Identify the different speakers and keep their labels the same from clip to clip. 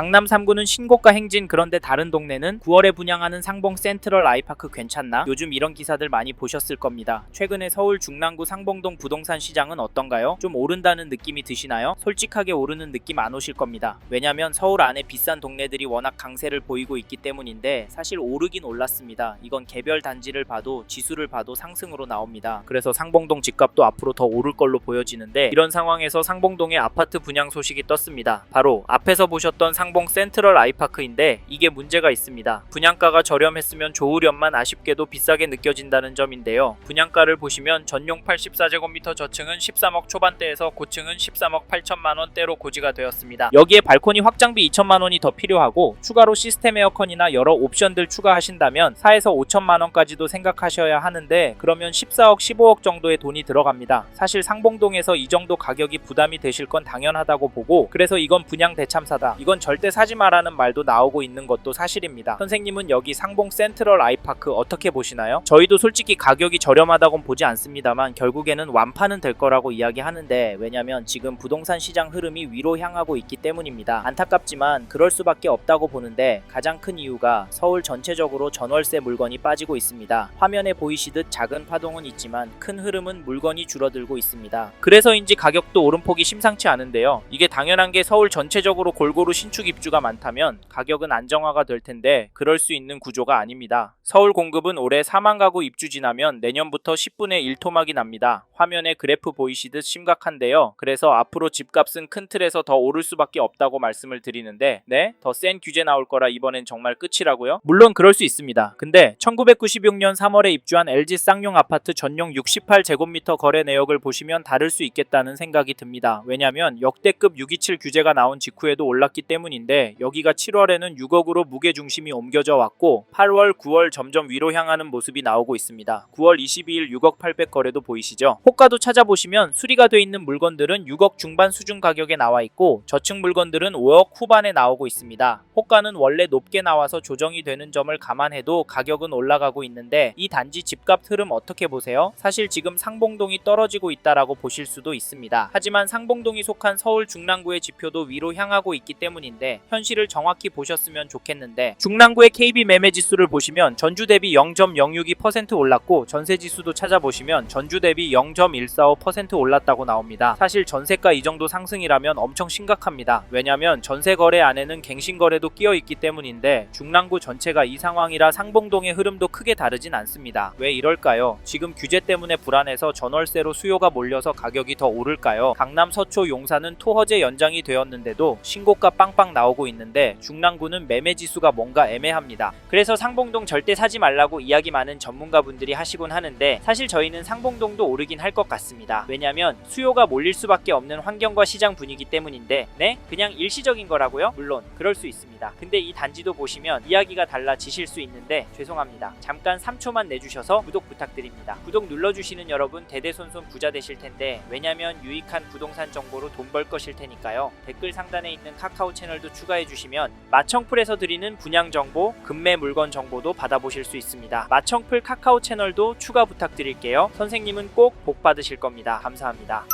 Speaker 1: 강남 3구는 신고가 행진 그런데 다른 동네는 9월에 분양하는 상봉 센트럴 아이파크 괜찮나? 요즘 이런 기사들 많이 보셨을 겁니다. 최근에 서울 중랑구 상봉동 부동산 시장은 어떤가요? 좀 오른다는 느낌이 드시나요? 솔직하게 오르는 느낌 안 오실 겁니다. 왜냐면 서울 안에 비싼 동네들이 워낙 강세를 보이고 있기 때문인데 사실 오르긴 올랐습니다. 이건 개별 단지를 봐도 지수를 봐도 상승으로 나옵니다. 그래서 상봉동 집값도 앞으로 더 오를 걸로 보여지는데 이런 상황에서 상봉동의 아파트 분양 소식이 떴습니다. 바로 앞에서 보셨던 상봉 센트럴 아이파크인데 이게 문제가 있습니다. 분양가가 저렴했으면 좋으련만 아쉽게도 비싸게 느껴진다는 점인데요. 분양가를 보시면 전용 84제곱미터 저층은 13억 초반대에서 고층은 13억 8천만 원대로 고지가 되었습니다. 여기에 발코니 확장비 2천만 원이 더 필요하고 추가로 시스템 에어컨이나 여러 옵션들 추가하신다면 4에서 5천만 원까지도 생각하셔야 하는데 그러면 14억 15억 정도의 돈이 들어갑니다. 사실 상봉동에서 이 정도 가격이 부담이 되실 건 당연하다고 보고 그래서 이건 분양 대참사다. 이건 절대 사지 마라는 말도 나오고 있는 것도 사실입니다. 선생님은 여기 상봉 센트럴 아이파크 어떻게 보시나요? 저희도 솔직히 가격이 저렴하다곤 보지 않습니다만 결국에는 완파는 될 거라고 이야기하는데 왜냐면 지금 부동산 시장 흐름이 위로 향하고 있기 때문입니다. 안타깝지만 그럴 수밖에 없다고 보는데 가장 큰 이유가 서울 전체적으로 전월세 물건이 빠지고 있습니다. 화면에 보이시듯 작은 파동은 있지만 큰 흐름은 물건이 줄어들고 있습니다. 그래서인지 가격도 오름폭이 심상치 않은데요. 이게 당연한 게 서울 전체적으로 골고루 신축 입주가 많다면 가격은 안정화가 될 텐데 그럴 수 있는 구조가 아닙니다. 서울 공급은 올해 4만 가구 입주 지나면 내년부터 10분의 1 토막이 납니다. 화면에 그래프 보이시듯 심각한데요. 그래서 앞으로 집값은 큰 틀에서 더 오를 수밖에 없다고 말씀을 드리는데 네? 더 센 규제 나올 거라 이번엔 정말 끝이라고요? 물론 그럴 수 있습니다. 근데 1996년 3월에 입주한 LG 쌍용 아파트 전용 68제곱미터 거래 내역을 보시면 다를 수 있겠다는 생각이 듭니다. 왜냐면 역대급 627 규제가 나온 직후에도 올랐기 때문 인데 여기가 7월에는 6억으로 무게 중심이 옮겨져 왔고 8월, 9월 점점 위로 향하는 모습이 나오고 있습니다. 9월 22일 6억 800 거래도 보이시죠? 호가도 찾아보시면 수리가 돼 있는 물건들은 6억 중반 수준 가격에 나와 있고 저층 물건들은 5억 후반에 나오고 있습니다. 호가는 원래 높게 나와서 조정이 되는 점을 감안해도 가격은 올라가고 있는데 이 단지 집값 흐름 어떻게 보세요? 사실 지금 상봉동이 떨어지고 있다라고 보실 수도 있습니다. 하지만 상봉동이 속한 서울 중랑구의 지표도 위로 향하고 있기 때문인데 현실을 정확히 보셨으면 좋겠는데 중랑구의 KB 매매 지수를 보시면 전주 대비 0.062% 올랐고 전세 지수도 찾아보시면 전주 대비 0.145% 올랐다고 나옵니다. 사실 전세가 이 정도 상승이라면 엄청 심각합니다. 왜냐면 전세 거래 안에는 갱신 거래도 끼어 있기 때문인데 중랑구 전체가 이 상황이라 상봉동의 흐름도 크게 다르진 않습니다. 왜 이럴까요? 지금 규제 때문에 불안해서 전월세로 수요가 몰려서 가격이 더 오를까요? 강남 서초 용산은 토허제 연장이 되었는데도 신고가 빵빵 나오고 있는데 중랑구는 매매 지수가 뭔가 애매합니다. 그래서 상봉동 절대 사지 말라고 이야기 많은 전문가분들이 하시곤 하는데 사실 저희는 상봉동도 오르긴 할 것 같습니다. 왜냐면 수요가 몰릴 수밖에 없는 환경과 시장 분위기 때문인데 네? 그냥 일시적인 거라고요? 물론 그럴 수 있습니다. 근데 이 단지도 보시면 이야기가 달라지실 수 있는데 죄송합니다. 잠깐 3초만 내주셔서 구독 부탁드립니다. 구독 눌러주시는 여러분 대대손손 부자 되실 텐데 왜냐면 유익한 부동산 정보로 돈 벌 것일 테니까요. 댓글 상단에 있는 카카오 채널 도 추가해 주시면 마청풀에서 드리는 분양 정보, 급매 물건 정보도 받아보실 수 있습니다. 마청풀 카카오 채널도 추가 부탁드릴게요. 선생님은 꼭 복 받으실 겁니다. 감사합니다.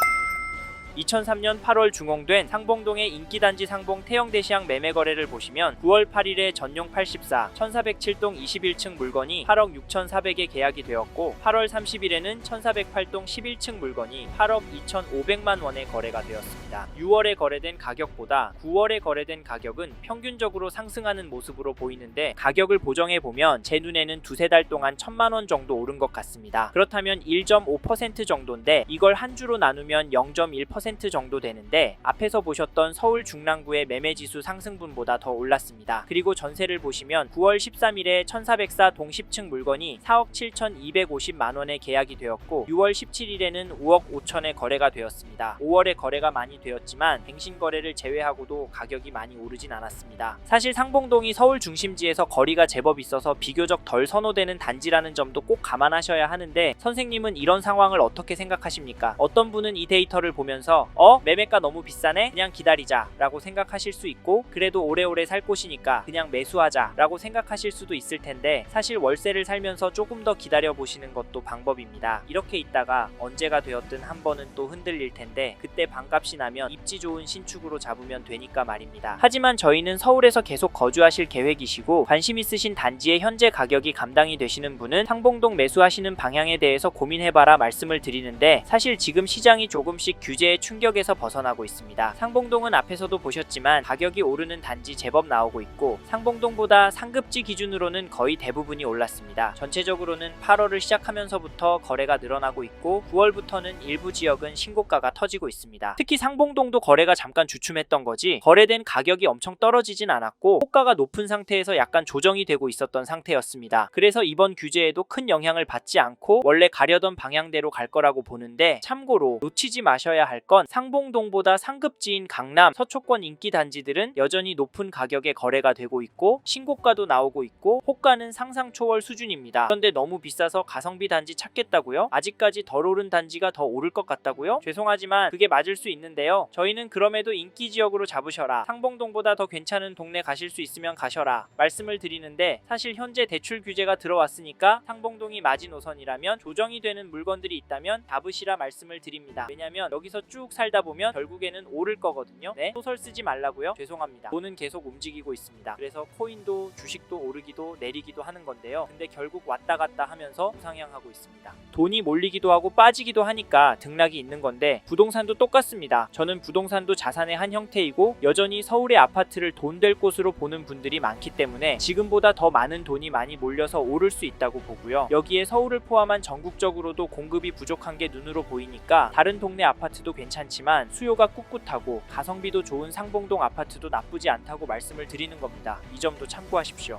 Speaker 1: 2003년 8월 중공된 상봉동의 인기단지 상봉 태영대시양 매매 거래를 보시면 9월 8일에 전용 84, 1407동 21층 물건이 8억 6,400에 계약이 되었고 8월 30일에는 1408동 11층 물건이 8억 2,500만 원에 거래가 되었습니다. 6월에 거래된 가격보다 9월에 거래된 가격은 평균적으로 상승하는 모습으로 보이는데 가격을 보정해 보면 제 눈에는 두세 달 동안 천만 원 정도 오른 것 같습니다. 그렇다면 1.5% 정도인데 이걸 한 주로 나누면 0.1% 10% 정도 되는데 앞에서 보셨던 서울 중랑구의 매매 지수 상승분보다 더 올랐습니다. 그리고 전세를 보시면 9월 13일에 1404 동십층 물건이 4억 7,250만 원에 계약이 되었고 6월 17일에는 5억 5천에 거래가 되었습니다. 5월에 거래가 많이 되었지만 갱신 거래를 제외하고도 가격이 많이 오르진 않았습니다. 사실 상봉동이 서울 중심지에서 거리가 제법 있어서 비교적 덜 선호되는 단지라는 점도 꼭 감안하셔야 하는데 선생님은 이런 상황을 어떻게 생각하십니까? 어떤 분은 이 데이터를 보면서 보시면서 어 매매가 너무 비싸네 그냥 기다리자라고 생각하실 수 있고 그래도 오래오래 살 곳이니까 그냥 매수하자라고 생각하실 수도 있을 텐데 사실 월세를 살면서 조금 더 기다려 보시는 것도 방법입니다. 이렇게 있다가 언제가 되었든 한 번은 또 흔들릴 텐데 그때 반값이 나면 입지 좋은 신축으로 잡으면 되니까 말입니다. 하지만 저희는 서울에서 계속 거주하실 계획이시고 관심 있으신 단지의 현재 가격이 감당이 되시는 분은 상봉동 매수하시는 방향에 대해서 고민해봐라 말씀을 드리는데 사실 지금 시장이 조금씩 규제의 충격에서 벗어나고 있습니다. 상봉동은 앞에서도 보셨지만 가격이 오르는 단지 제법 나오고 있고 상봉동보다 상급지 기준으로는 거의 대부분이 올랐습니다. 전체적으로는 8월을 시작하면서부터 거래가 늘어나고 있고 9월부터는 일부 지역은 신고가가 터지고 있습니다. 특히 상봉동도 거래가 잠깐 주춤했던 거지 거래된 가격이 엄청 떨어지진 않았고 호가가 높은 상태에서 약간 조정이 되고 있었던 상태였습니다. 그래서 이번 규제에도 큰 영향을 받지 않고 원래 가려던 방향대로 갈 거라고 보는데 참고로 놓치지 마셔야 할건 상봉동보다 상급지인 강남, 서초권 인기 단지들은 여전히 높은 가격에 거래가 되고 있고 신고가도 나오고 있고 호가는 상상 초월 수준입니다. 그런데 너무 비싸서 가성비 단지 찾겠다고요? 아직까지 덜 오른 단지가 더 오를 것 같다고요? 죄송하지만 그게 맞을 수 있는데요. 저희는 그럼에도 인기 지역으로 잡으셔라. 상봉동보다 더 괜찮은 동네 가실 수 있으면 가셔라. 말씀을 드리는데 사실 현재 대출 규제가 들어왔으니까 상봉동이 마지노선이라면 조정이 되는 물건들이 있다면 잡으시라 말씀을 드립니다. 왜냐면 여기서 쭉 살다 보면 결국에는 오를 거거든요. 네? 소설 쓰지 말라고요? 죄송합니다. 돈은 계속 움직이고 있습니다. 그래서 코인도 주식도 오르기도 내리기도 하는 건데요. 근데 결국 왔다 갔다 하면서 우상향하고 있습니다. 돈이 몰리기도 하고 빠지기도 하니까 등락이 있는 건데 부동산도 똑같습니다. 저는 부동산도 자산의 한 형태이고 여전히 서울의 아파트를 돈 될 곳으로 보는 분들이 많기 때문에 지금보다 더 많은 돈이 많이 몰려서 오를 수 있다고 보고요. 여기에 서울을 포함한 전국적으로도 공급이 부족한 게 눈으로 보이니까 다른 동네 아파트도 괜찮지만 수요가 꿋꿋하고 가성비도 좋은 상봉동 아파트도 나쁘지 않다고 말씀을 드리는 겁니다. 이 점도 참고하십시오.